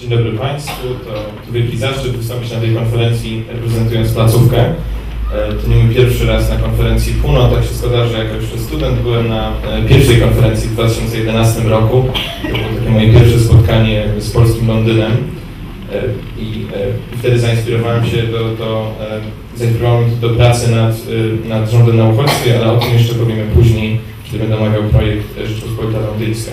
Dzień dobry Państwu. To, wielki zaszczyt wystąpić na tej konferencji reprezentując placówkę. E, To nie mój pierwszy raz na konferencji PUNO. Tak się składa, że jako jeszcze student byłem na e, pierwszej konferencji w 2011 roku. To było takie moje pierwsze spotkanie z polskim Londynem. E, I wtedy zainspirowałem się do, do, do pracy nad, nad rządem na uchodźstwie, ale o tym jeszcze powiemy później, kiedy będę omawiał projekt Rzeczpospolita Londyńska.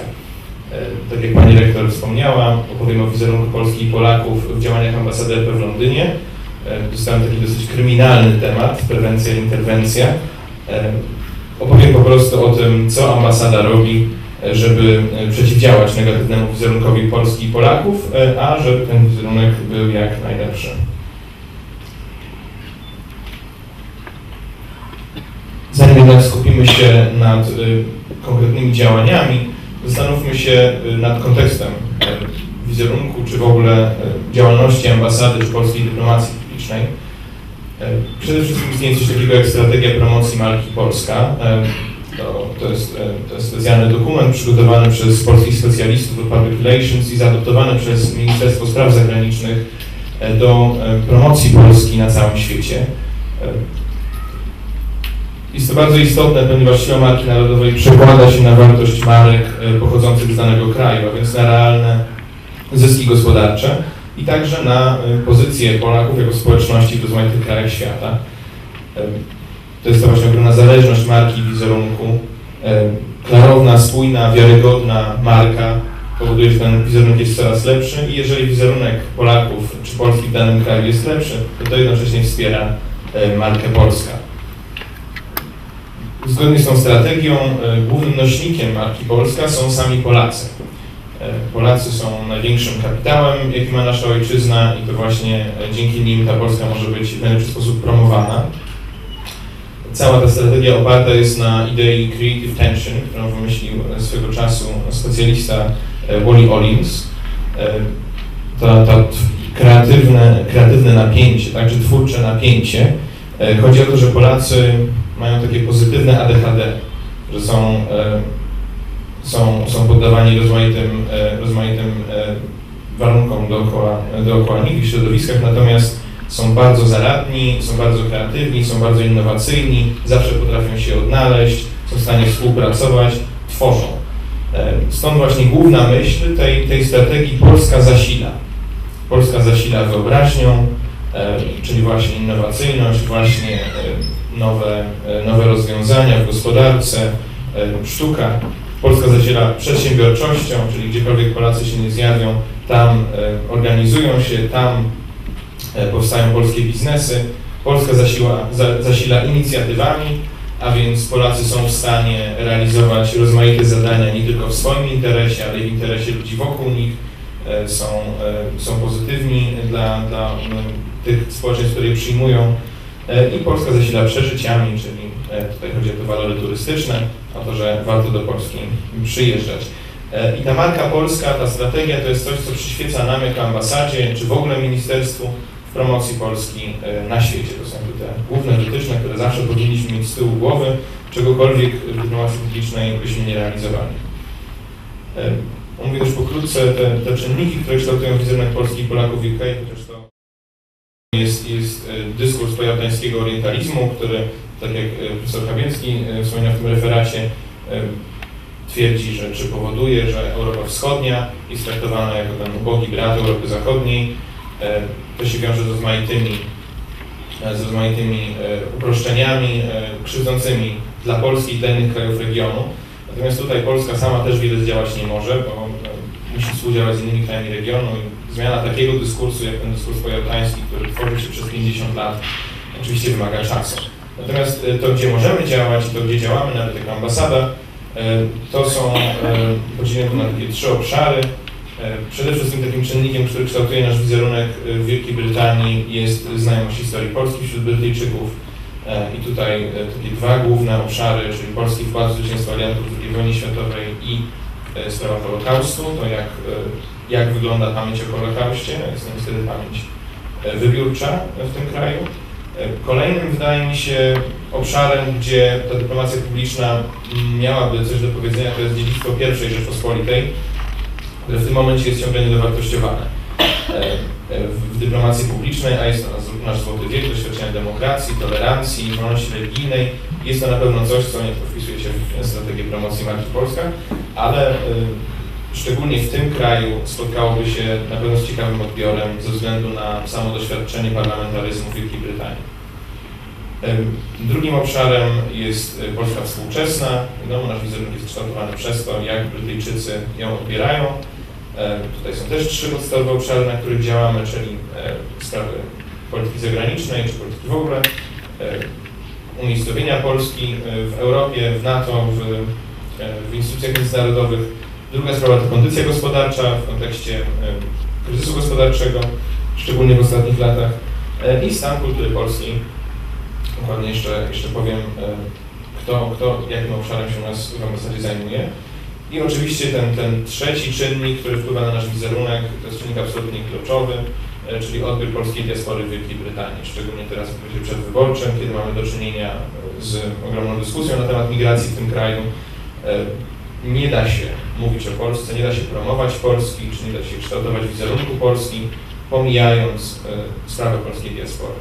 E, Tak jak Pani Rektor wspomniała, opowiem o wizerunku Polski i Polaków w działaniach ambasady RP w Londynie. E, Dostałem taki dosyć kryminalny temat, prewencja i interwencja. E, Opowiem po prostu o tym, co ambasada robi, żeby przeciwdziałać negatywnemu wizerunkowi Polski i Polaków, a żeby ten wizerunek był jak najlepszy. Zanim jednak skupimy się nad konkretnymi działaniami, zastanówmy się y, nad kontekstem y, wizerunku, czy w ogóle y, działalności ambasady, czy polskiej dyplomacji publicznej. Przede wszystkim istnieje coś takiego jak strategia promocji marki Polska. To, to, jest, to jest specjalny dokument przygotowany przez polskich specjalistów od Public Relations i zaadoptowany przez Ministerstwo Spraw Zagranicznych do promocji Polski na całym świecie. Jest to bardzo istotne, ponieważ siła marki narodowej przekłada się na wartość marek e, pochodzących z danego kraju, a więc na realne zyski gospodarcze i także na e, pozycję Polaków jako społeczności w rozmaitych krajach świata. E, To jest to właśnie ogromna zależność marki i wizerunku. Klarowna, spójna, wiarygodna marka powoduje, że ten wizerunek jest coraz lepszy i jeżeli wizerunek Polaków czy Polski w danym kraju jest lepszy, to to jednocześnie wspiera markę Polska. Zgodnie z tą strategią e, głównym nośnikiem marki Polska są sami Polacy. E, Polacy są największym kapitałem, jaki ma nasza ojczyzna i to właśnie e, dzięki nim ta Polska może być w najlepszy sposób promowana. Cała ta strategia oparta jest na idei Creative Tension, którą wymyślił swego czasu specjalista Wally Ollins. To, to kreatywne, kreatywne napięcie, także twórcze napięcie. Chodzi o to, że Polacy mają takie pozytywne ADHD, że są, e, są, są poddawani rozmaitym, e, rozmaitym e, warunkom dookoła, dookoła nich w środowiskach, natomiast są bardzo zaradni, są bardzo kreatywni, są bardzo innowacyjni, zawsze potrafią się odnaleźć, są w stanie współpracować, tworzą. Stąd właśnie główna myśl tej, tej strategii Polska zasila. Polska zasila wyobraźnią, czyli właśnie innowacyjność, właśnie e, nowe, e, nowe rozwiązania w gospodarce, e, sztuka. Polska zasila przedsiębiorczością, czyli gdziekolwiek Polacy się nie zjawią, tam e, organizują się, tam e, powstają polskie biznesy. Polska zasila, za, zasila inicjatywami, a więc Polacy są w stanie realizować rozmaite zadania nie tylko w swoim interesie, ale i w interesie ludzi wokół nich. E, Są, e, są pozytywni dla, dla tych społeczeństw, które je przyjmują. E, I Polska zasila przeżyciami, czyli e, tutaj chodzi o te walory turystyczne, o to, że warto do Polski przyjeżdżać. E, I ta marka polska, ta strategia to jest coś, co przyświeca nam jako ambasadzie, czy w ogóle ministerstwu w promocji Polski na świecie. To są te główne wytyczne, które zawsze powinniśmy mieć z tyłu głowy, czegokolwiek w dyplomacji publicznej byśmy nie realizowali. Omówię też pokrótce te, te czynniki, które kształtują wizerunek Polski i Polaków w UK, chociaż to jest, jest e, dyskurs pojatańskiego orientalizmu, który, tak jak e, profesor Kawiecki e, wspomniał w tym referacie, e, twierdzi, że czy powoduje, że Europa Wschodnia jest traktowana jako ten ubogi brat Europy Zachodniej. To się wiąże z rozmaitymi, z rozmaitymi uproszczeniami krzywdzącymi dla Polski i dla innych krajów regionu. Natomiast tutaj Polska sama też wiele zdziałać nie może, bo musi współdziałać z innymi krajami regionu zmiana takiego dyskursu, jak ten dyskurs pojatański, który tworzył się przez 50 lat, oczywiście wymaga czasu. Natomiast e, to, gdzie możemy działać to, gdzie działamy, nawet jako ambasada, e, to są, e, podzielimy to na takie trzy obszary. Przede wszystkim takim czynnikiem, który kształtuje nasz wizerunek w Wielkiej Brytanii jest znajomość historii Polski wśród Brytyjczyków. I tutaj takie dwa główne obszary, czyli polski wkład w zwycięstwo aliantów w II wojnie światowej i sprawa Holokaustu, to jak, jak wygląda pamięć o Holokauście, jest to niestety pamięć e, wybiórcza w tym kraju. E, Kolejnym wydaje mi się obszarem, gdzie ta dyplomacja publiczna miałaby coś do powiedzenia, to jest dziedzictwo pierwszej Rzeczpospolitej, które w tym momencie jest ciągle niedowartościowane. e, w, dyplomacji publicznej, a jest to nasz, złoty wiek doświadczenia demokracji, tolerancji, wolności religijnej. Jest to na pewno coś, co nie wpisuje się w strategię promocji marki Polska, ale szczególnie w tym kraju spotkałoby się na pewno z ciekawym odbiorem ze względu na samo doświadczenie parlamentaryzmu w Wielkiej Brytanii. Drugim obszarem jest y, Polska współczesna. Wiadomo, nasz wizerunek jest kształtowany przez to, jak Brytyjczycy ją odbierają. Tutaj są też trzy podstawowe obszary, na których działamy, czyli sprawy polityki zagranicznej czy polityki w ogóle, umiejscowienia Polski w Europie, w NATO, w, w instytucjach międzynarodowych. Druga sprawa to kondycja gospodarcza w kontekście kryzysu gospodarczego, szczególnie w ostatnich latach, i stan kultury polskiej Dokładnie jeszcze, jeszcze powiem, kto, kto jakim obszarem się u nas w ambasadzie zajmuje. I oczywiście ten, ten trzeci czynnik, który wpływa na nasz wizerunek, to jest czynnik absolutnie kluczowy, e, czyli odbiór polskiej diaspory w Wielkiej Brytanii, szczególnie teraz w okresie przedwyborczym, kiedy mamy do czynienia z ogromną dyskusją na temat migracji w tym kraju. E, nie da się mówić o Polsce, nie da się promować Polski, czy nie da się kształtować wizerunku Polski, pomijając e, sprawę polskiej diaspory.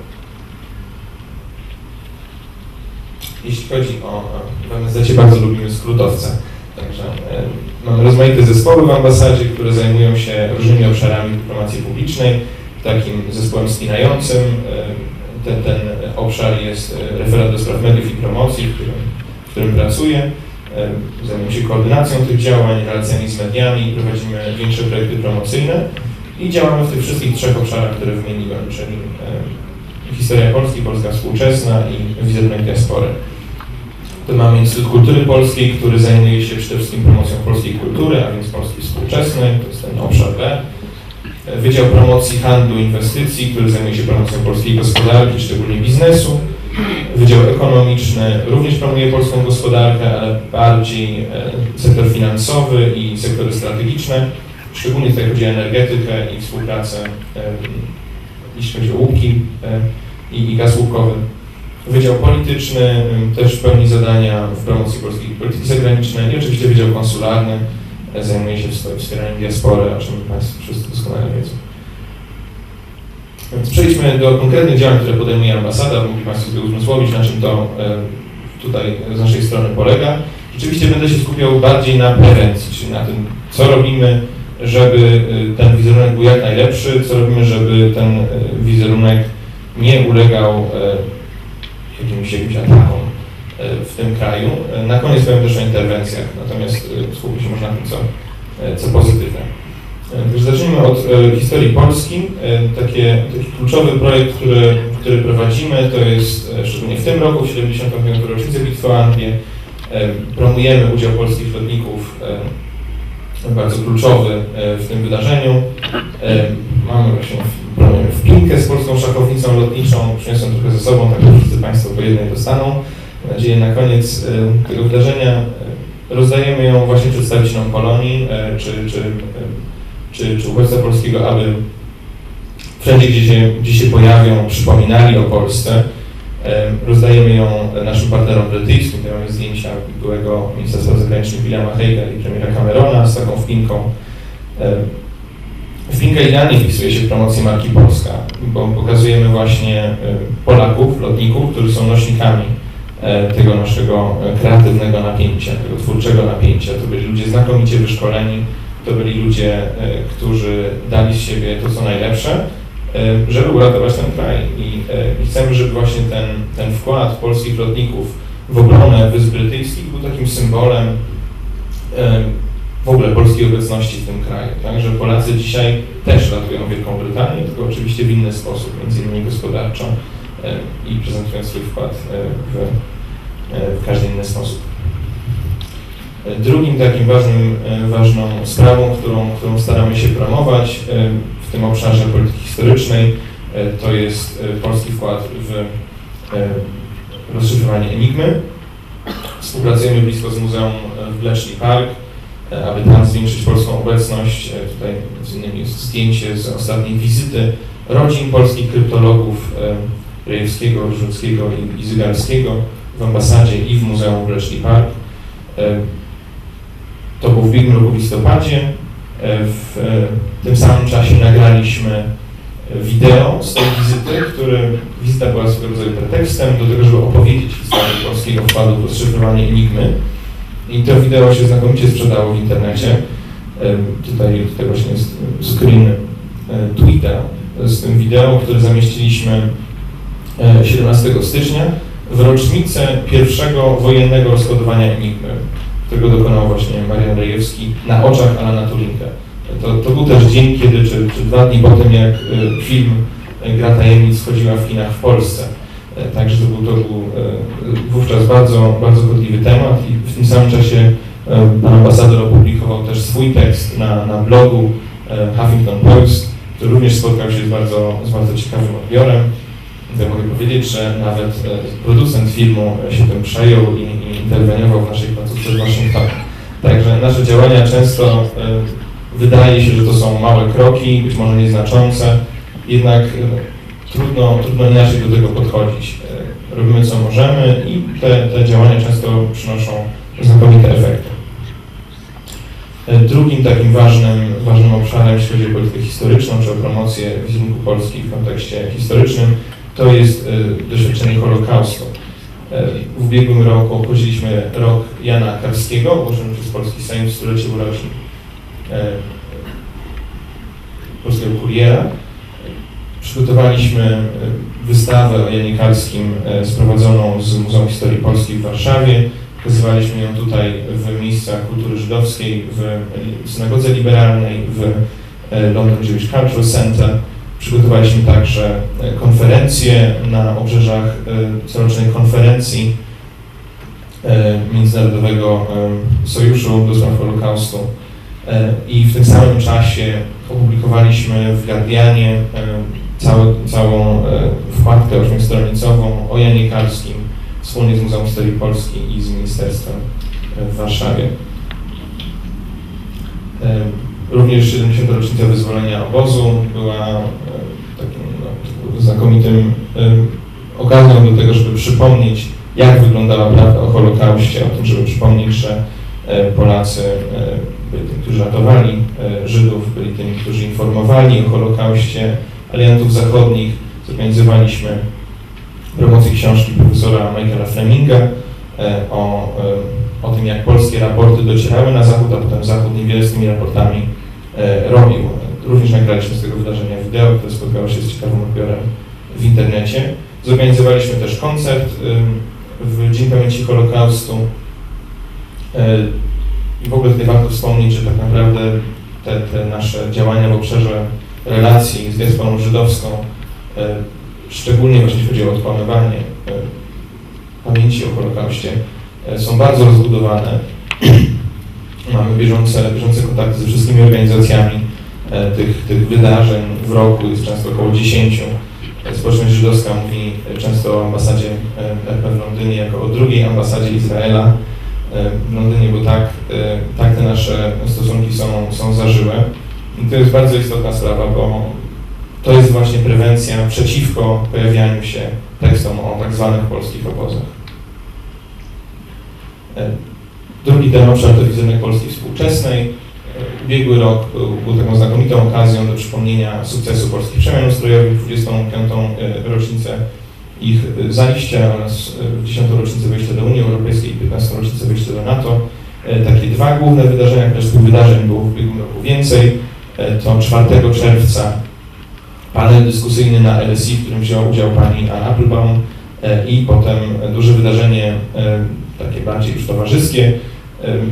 jeśli chodzi o, w ambasadzie bardzo lubimy skrótowce. Także e, mamy rozmaite zespoły w ambasadzie, które zajmują się różnymi obszarami dyplomacji publicznej. Takim zespołem spinającym e, ten, ten obszar jest e, referat do spraw mediów i promocji, w którym, w którym pracuję. Zajmujemy się koordynacją tych działań, relacjami z mediami, prowadzimy większe projekty promocyjne i działamy w tych wszystkich trzech obszarach, które wymieniłem, czyli historia Polski, Polska współczesna i wizerunek diaspory. Tu mamy Instytut Kultury Polskiej, który zajmuje się przede wszystkim promocją polskiej kultury, a więc Polski współczesnej, to jest ten obszar B. Wydział Promocji Handlu i Inwestycji, który zajmuje się promocją polskiej gospodarki, szczególnie biznesu. Wydział Ekonomiczny również promuje polską gospodarkę, ale bardziej e, sektor finansowy i sektory strategiczne. Szczególnie tutaj chodzi o energetykę i współpracę, jeśli chodzi o łupki e, i gaz łupkowy. Wydział Polityczny też pełni zadania w promocji polskiej polityki zagranicznej i oczywiście Wydział Konsularny e, zajmuje się wspieraniem diaspory, o czym Państwo wszyscy doskonale wiedzą. Więc przejdźmy do konkretnych działań, które podejmuje ambasada. Mogli Państwo sobie uzmysłowić, na czym to tutaj z naszej strony polega. Rzeczywiście będę się skupiał bardziej na prewencji, czyli na tym, co robimy, żeby y, ten wizerunek był jak najlepszy, co robimy, żeby ten y, wizerunek nie ulegał jakimś, jakimś atakom e, w tym kraju. E, na koniec powiem też o interwencjach, natomiast e, skupię się może na tym, co, co pozytywne. Także zacznijmy od historii Polski. Takie, taki kluczowy projekt, który, który prowadzimy, to jest szczególnie w tym roku, w 75. rocznicę bitwy o Anglię, promujemy udział polskich lotników bardzo kluczowy w tym wydarzeniu. Mamy właśnie w z polską szachownicą lotniczą, przyniosłem trochę ze sobą, tak że wszyscy Państwo po jednej dostaną. Mam nadzieję na koniec e, tego wydarzenia e, rozdajemy ją właśnie przedstawicielom Polonii e, czy, czy, czy, czy uchodźca polskiego, aby wszędzie, gdzie się, gdzie się pojawią, przypominali o Polsce. Rozdajemy ją naszym partnerom brytyjskim. Tutaj mamy zdjęcia byłego ministra spraw zagranicznych Williama Hague'a i premiera Camerona z taką wpinką. Finka idealnie wpisuje się w promocję marki Polska, bo pokazujemy właśnie e, Polaków, lotników, którzy są nośnikami e, tego naszego e, kreatywnego napięcia, tego twórczego napięcia. To byli ludzie znakomicie wyszkoleni, to byli ludzie, którzy dali z siebie to, co najlepsze, żeby uratować ten kraj. I, i chcemy, żeby właśnie ten, ten wkład polskich lotników w obronę Wysp Brytyjskich był takim symbolem w ogóle polskiej obecności w tym kraju. Także Polacy dzisiaj też ratują Wielką Brytanię, tylko oczywiście w inny sposób, między innymi gospodarczo e, i prezentują swój wkład e, w, e, w każdy inny sposób. Drugim takim ważnym, ważną sprawą, którą, którą staramy się promować w tym obszarze polityki historycznej, to jest polski wkład w rozszyfrowanie Enigmy. Współpracujemy blisko z Muzeum w Bletchley Park, E, aby tam zwiększyć polską obecność. E, tutaj między innymi jest zdjęcie z ostatniej wizyty rodzin polskich kryptologów e, Rejewskiego, Żuckiego i Zygalskiego w ambasadzie i w Muzeum Bletchley Park. To był w ubiegłym roku w listopadzie. W tym samym czasie nagraliśmy wideo z tej wizyty, który wizyta była swego rodzaju pretekstem do tego, żeby opowiedzieć historię polskiego wkładu w rozszyfrowanie Enigmy. I to wideo się znakomicie sprzedało w internecie. Tutaj, tutaj właśnie jest screen tweeta z tym wideo, które zamieściliśmy 17 stycznia w rocznicę pierwszego wojennego rozkodowania Enigmy, którego dokonał właśnie Marian Rejewski na oczach Alana Turinga. To, to był też dzień, kiedy, czy, czy dwa dni po tym, jak y, film Gra Tajemnic wchodziła w kinach w Polsce. E, także to był, to był e, wówczas bardzo, bardzo godliwy temat i w tym samym czasie e, pan ambasador opublikował też swój tekst na, na blogu Huffington Post, który również spotkał się z bardzo, z bardzo ciekawym odbiorem. Ja mogę powiedzieć, że nawet producent filmu się tym przejął i, i interweniował w naszej w Waszyngtonie. Także nasze działania często wydaje się, że to są małe kroki, być może nieznaczące, jednak trudno, trudno inaczej do tego podchodzić. E, robimy co możemy i te, te działania często przynoszą znakomite efekty. E, drugim takim ważnym, ważnym obszarem, jeśli chodzi o politykę historyczną czy o promocję wizerunku Polski w kontekście historycznym, to jest e, doświadczenie Holokaustu. W ubiegłym roku obchodziliśmy rok Jana Karskiego, ogłoszony przez Polski Sejm w stulecie urodzin polskiego kuriera. Przygotowaliśmy e, wystawę o Janie Kalskim e, sprowadzoną z Muzeum Historii Polskiej w Warszawie. Pokazywaliśmy ją tutaj w miejscach kultury żydowskiej, w synagodze liberalnej, w e, London Jewish Cultural Center. Przygotowaliśmy także konferencję na obrzeżach corocznej konferencji Międzynarodowego Sojuszu do spraw Holokaustu. I w tym samym czasie opublikowaliśmy w Guardianie całą e, wkładkę ośmiostronicową o Janie Kalskim wspólnie z Muzeum Historii Polski i z Ministerstwem e, w Warszawie. E, również 70. rocznica wyzwolenia obozu była znakomitym okazją do tego, żeby przypomnieć, jak wyglądała prawda o Holokauście, o tym, żeby przypomnieć, że Polacy byli tymi, którzy ratowali Żydów, byli tymi, którzy informowali o Holokauście, aliantów zachodnich zorganizowaliśmy promocję książki profesora Michaela Fleminga e, o, e, o tym, jak polskie raporty docierały na Zachód, a potem Zachód niewiele z tymi raportami e, robił. Również nagraliśmy z tego wydarzenia wideo, które spotkało się z ciekawym odbiorem w internecie. Zorganizowaliśmy też koncert w Dzień Pamięci Holokaustu. I w ogóle tutaj warto wspomnieć, że tak naprawdę te, te nasze działania w obszarze relacji z diasporą żydowską, e, szczególnie jeśli chodzi o odkłamywanie e, pamięci o Holokauście, są bardzo rozbudowane. Mamy bieżące, bieżące kontakty ze wszystkimi organizacjami tych, tych wydarzeń w roku, jest często około 10. Społeczność żydowska mówi często o ambasadzie RP w Londynie jako o drugiej ambasadzie Izraela w Londynie, bo tak, tak te nasze stosunki są, są zażyłe. I to jest bardzo istotna sprawa, bo to jest właśnie prewencja przeciwko pojawianiu się tekstom o tak zwanych polskich obozach. E, drugi ten obszar to wizerunek Polski współczesnej. E, ubiegły rok był, taką znakomitą okazją do przypomnienia sukcesu polskich przemian ustrojowych, 25. E, rocznicę ich zajścia oraz 10. rocznicę wejścia do Unii Europejskiej i 15. rocznicę wejścia do NATO. Takie dwa główne wydarzenia, chociaż tych wydarzeń było w ubiegłym roku więcej. E, to 4 czerwca panel dyskusyjny na LSI, w którym wziął udział pani Anna Applebaum e, i potem duże wydarzenie, e, takie bardziej już towarzyskie,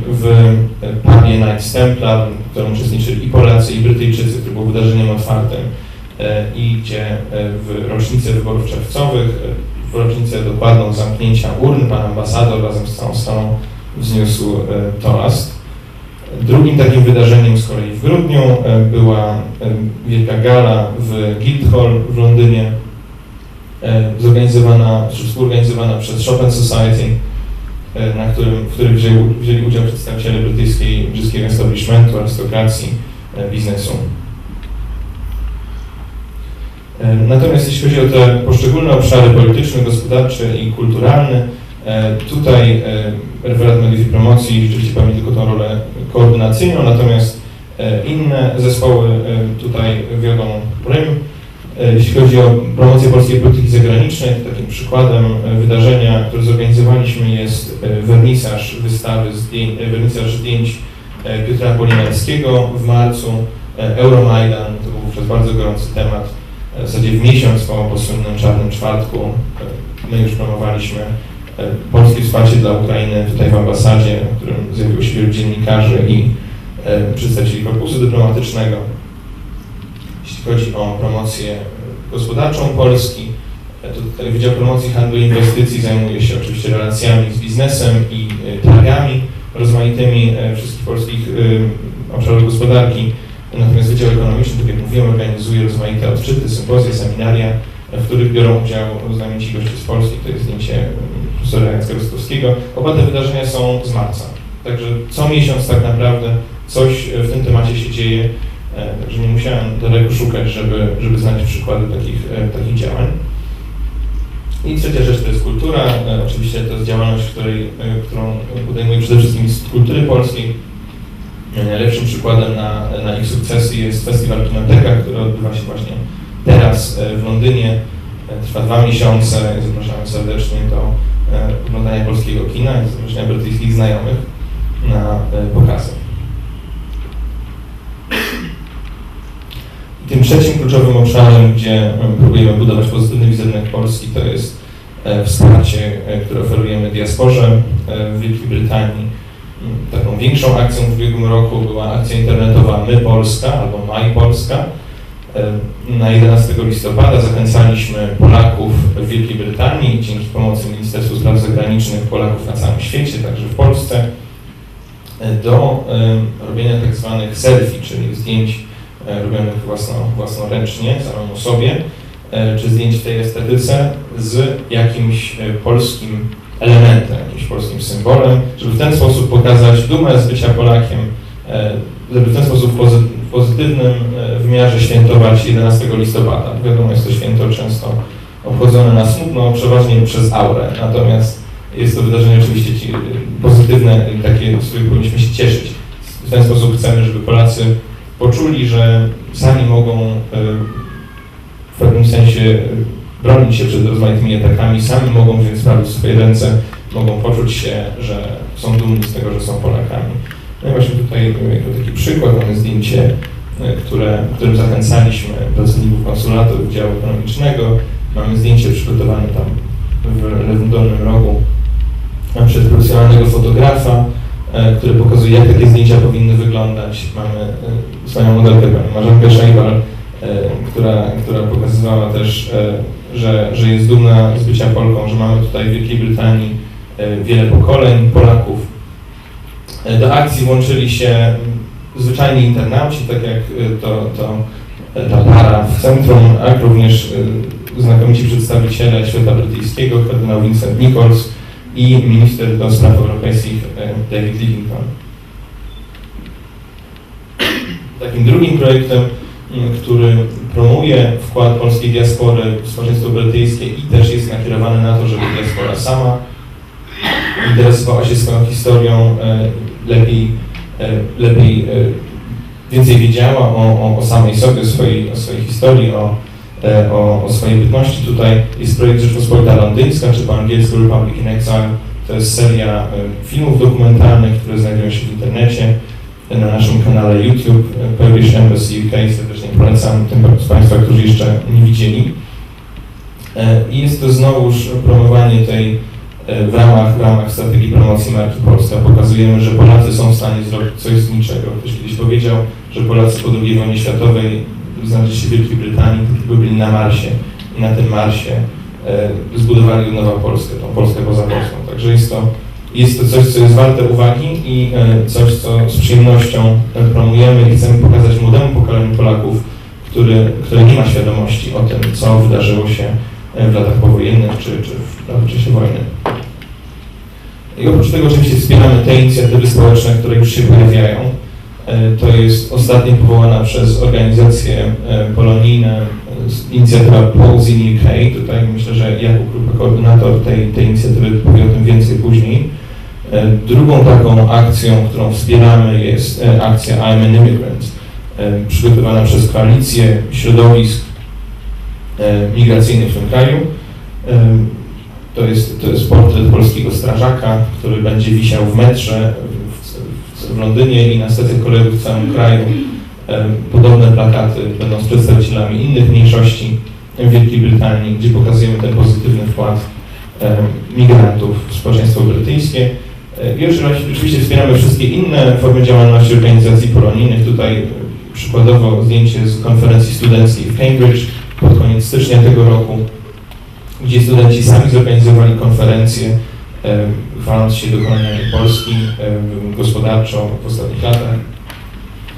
w pubie Knights Templar, w którym uczestniczyli i Polacy, i Brytyjczycy, które było wydarzeniem otwartym i gdzie w rocznicę wyborów czerwcowych, w rocznicę dokładną zamknięcia urn, pan ambasador razem z całą stroną wzniósł toast. Drugim takim wydarzeniem z kolei w grudniu e, była e, wielka gala w Guildhall w Londynie, e, zorganizowana, współorganizowana przez Chopin Society, na którym, w którym wzięli, wzięli udział przedstawiciele brytyjskiej, brytyjskiego establishmentu, arystokracji, biznesu. Natomiast jeśli chodzi o te poszczególne obszary polityczne, gospodarcze i kulturalne, tutaj referat mediów i promocji rzeczywiście pełni tylko tą rolę koordynacyjną, natomiast E, Inne zespoły e, tutaj wiodą prym. E, Jeśli chodzi o promocję polskiej polityki zagranicznej, to takim przykładem e, wydarzenia, które zorganizowaliśmy jest e, wernisaż wystawy zdjęć, wernisaż zdjęć Piotra Polinarskiego w marcu, Euromajdan, to był wówczas bardzo gorący temat, w zasadzie w miesiąc po, po słynnym Czarnym Czwartku my już promowaliśmy polskie wsparcie dla Ukrainy tutaj w ambasadzie, w którym zjawiło się wielu dziennikarzy i przedstawicieli korpusu dyplomatycznego. Jeśli chodzi o promocję gospodarczą Polski, e, tutaj Wydział Promocji Handlu i Inwestycji zajmuje się oczywiście relacjami z biznesem i e, targami rozmaitymi e, wszystkich polskich obszarów gospodarki. Natomiast Wydział Ekonomiczny, tak jak mówiłem, organizuje rozmaite odczyty, sympozje, seminaria, w których biorą udział znamienici goście z Polski. To jest zdjęcie e, profesora Jacka Rostowskiego. Oba te wydarzenia są z marca. Także co miesiąc tak naprawdę coś w tym temacie się dzieje. E, Także nie musiałem daleko szukać, żeby, żeby znaleźć przykłady takich, e, takich działań. I trzecia rzecz to jest kultura. E, Oczywiście to jest działalność, której, e, którą podejmuje przede wszystkim Instytut Kultury Polskiej. E, Najlepszym przykładem na, na ich sukcesy jest festiwal Kinoteka, który odbywa się właśnie teraz e, w Londynie. E, Trwa dwa miesiące. Zapraszamy serdecznie do e, oglądania polskiego kina i zapraszania brytyjskich znajomych na e, pokazy. Tym trzecim kluczowym obszarem, gdzie próbujemy budować pozytywny wizerunek Polski, to jest e, wsparcie, e, które oferujemy diasporze e, w Wielkiej Brytanii. Mm, Taką większą akcją w ubiegłym roku była akcja internetowa My Polska albo My Polska. Na 11 listopada zachęcaliśmy Polaków w Wielkiej Brytanii dzięki pomocy Ministerstwa Spraw Zagranicznych Polaków na całym świecie, także w Polsce, do robienia tak zwanych selfie, czyli zdjęć robionych własno, własnoręcznie, samemu sobie, e, czy zdjęć w tej estetyce z jakimś e, polskim elementem, jakimś polskim symbolem, żeby w ten sposób pokazać dumę z bycia Polakiem, e, żeby w ten sposób w pozytywnym e, wymiarze świętować 11 listopada. Wiadomo, jest to święto często obchodzone na smutno, przeważnie przez aurę, natomiast jest to wydarzenie oczywiście ci- pozytywne takie, z których powinniśmy się cieszyć. W ten sposób chcemy, żeby Polacy poczuli, że sami mogą e, w pewnym sensie bronić się przed rozmaitymi atakami, sami mogą wziąć sprawy w swoje ręce, mogą poczuć się, że są dumni z tego, że są Polakami. No i właśnie tutaj jako taki przykład mamy zdjęcie, e, które, którym zachęcaliśmy pracowników konsulatu Wydziału Ekonomicznego. Mamy zdjęcie przygotowane tam w lewym dolnym rogu e, przez profesjonalnego fotografa, który pokazuje, jak takie zdjęcia powinny wyglądać. Mamy e, swoją modelkę, panią Marzenkę Szejbal, e, która, która pokazywała też, e, że, że jest dumna z bycia Polką, że mamy tutaj w Wielkiej Brytanii e, wiele pokoleń Polaków. E, Do akcji włączyli się mm, zwyczajni internauci, tak jak e, to, to e, ta para w centrum, jak również e, znakomici przedstawiciele świata brytyjskiego, kardynał Vincent Nichols i minister do spraw europejskich David Livington. Takim drugim projektem, m, który promuje wkład polskiej diaspory w społeczeństwo brytyjskie i też jest nakierowany na to, żeby diaspora sama interesowała się swoją historią, e, lepiej, e, lepiej e, więcej wiedziała o, o, o samej sobie, o swojej, o swojej historii, o, o, o swojej bytności. Tutaj jest projekt Rzeczpospolita Londyńska, czy po angielsku Republic in Exile. To jest seria e, filmów dokumentalnych, które znajdują się w internecie e, na naszym kanale YouTube e, Polish Embassy UK. Serdecznie polecam tym z Państwa, którzy jeszcze nie widzieli. E, I jest to znowuż promowanie tej e, w ramach, w ramach strategii promocji marki Polska. Pokazujemy, że Polacy są w stanie zrobić coś z niczego. Ktoś kiedyś powiedział, że Polacy po II wojnie światowej znaleźli się w Wielkiej Brytanii, tylko byli na Marsie i na tym Marsie e, zbudowali nowa Polskę, tą Polskę poza Polską. Także jest to, jest to coś, co jest warte uwagi i e, coś, co z przyjemnością promujemy i chcemy pokazać młodemu pokoleniu Polaków, który, które nie ma świadomości o tym, co wydarzyło się e, w latach powojennych czy, czy w czasie wojny. I oprócz tego oczywiście wspieramy te inicjatywy społeczne, które już się pojawiają. E, To jest ostatnio powołana przez organizacje e, polonijne e, inicjatywa Polls in UK. Tutaj myślę, że Jakub Krupa, koordynator tej, tej inicjatywy powie o tym więcej później. Drugą taką akcją, którą wspieramy jest akcja I'm an Immigrant, przygotowana przez koalicję środowisk migracyjnych w tym kraju. To jest, to jest portret polskiego strażaka, który będzie wisiał w metrze w, Londynie i na stacjach kolejowych w całym kraju. E, Podobne plakaty będą z przedstawicielami innych mniejszości w Wielkiej Brytanii, gdzie pokazujemy ten pozytywny wkład e, migrantów w społeczeństwo brytyjskie. E, I oczywiście wspieramy wszystkie inne formy działalności organizacji polonijnych. Tutaj e, przykładowo zdjęcie z konferencji studenckiej w Cambridge pod koniec stycznia tego roku, gdzie studenci sami zorganizowali konferencję, e, chwaląc się dokonaniami Polski gospodarczo w ostatnich latach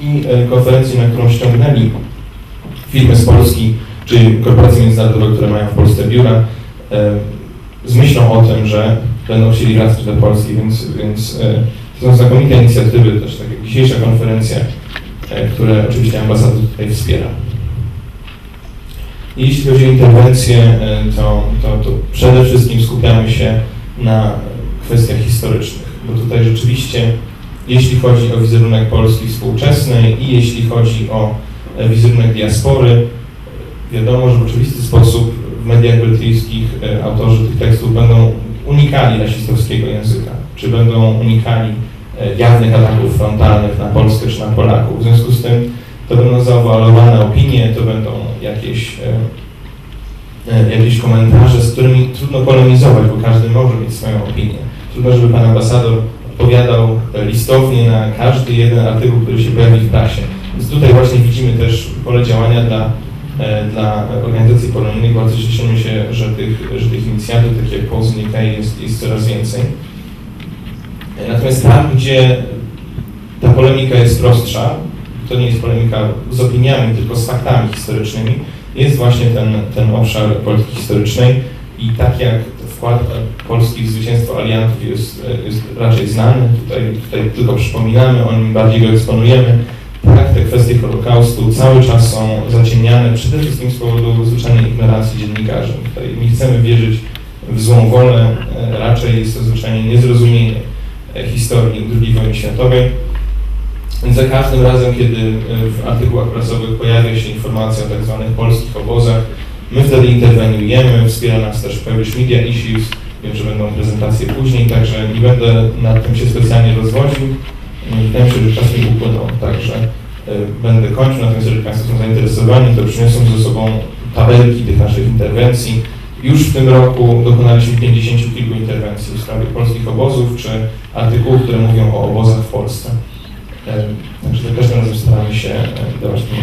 i e, konferencję, na którą ściągnęli firmy z Polski, czy korporacje międzynarodowe, które mają w Polsce biura, z myślą o tym, że będą chcieli wracać do Polski, więc, więc e, to są znakomite inicjatywy, też tak jak dzisiejsza konferencja, e, które oczywiście ambasada tutaj wspiera. I Jeśli chodzi o interwencję, to, to, to przede wszystkim skupiamy się na kwestiach historycznych, bo tutaj rzeczywiście, jeśli chodzi o wizerunek Polski współczesnej i jeśli chodzi o e, wizerunek diaspory, wiadomo, że w oczywisty sposób w mediach brytyjskich e, autorzy tych tekstów będą unikali rasistowskiego języka, czy będą unikali e, jawnych ataków frontalnych na Polskę czy na Polaków. W związku z tym to będą zaowalowane opinie, to będą jakieś, jakieś komentarze, z którymi trudno polemizować, bo każdy może mieć swoją opinię. Trudno, żeby pan ambasador odpowiadał e, listownie na każdy jeden artykuł, który się pojawi w prasie. Więc tutaj właśnie widzimy też pole działania dla, e, dla organizacji polonijnych. Bardzo cieszymy się, że tych, że tych inicjatyw, takich jak Polskie jest, jest coraz więcej. E, Natomiast tam, gdzie ta polemika jest prostsza, to nie jest polemika z opiniami, tylko z faktami historycznymi, jest właśnie ten, ten obszar polityki historycznej i tak jak wkład Polski w zwycięstwo aliantów jest, jest raczej znany, tutaj, tutaj tylko przypominamy o nim, bardziej go eksponujemy, tak te kwestie Holokaustu cały czas są zaciemniane, przede wszystkim z powodu zwyczajnej ignorancji dziennikarzy. Tutaj nie chcemy wierzyć w złą wolę, e, raczej jest to zwyczajnie niezrozumienie e, historii II wojny światowej. Za każdym razem, kiedy e, w artykułach prasowych pojawia się informacja o tak zwanych polskich obozach, my wtedy interweniujemy, wspiera nas też Polish Media Issues, wiem, że będą prezentacje później, także nie będę nad tym się specjalnie rozwodził. Wydaje mi się, że czas mi upłynął, także e, będę kończył, natomiast jeżeli Państwo są zainteresowani, to przyniosą ze sobą tabelki tych naszych interwencji. Już w tym roku dokonaliśmy 50 kilku interwencji w sprawie polskich obozów, czy artykułów, które mówią o obozach w Polsce. E, Także za każdym razem staramy się e, dawać tym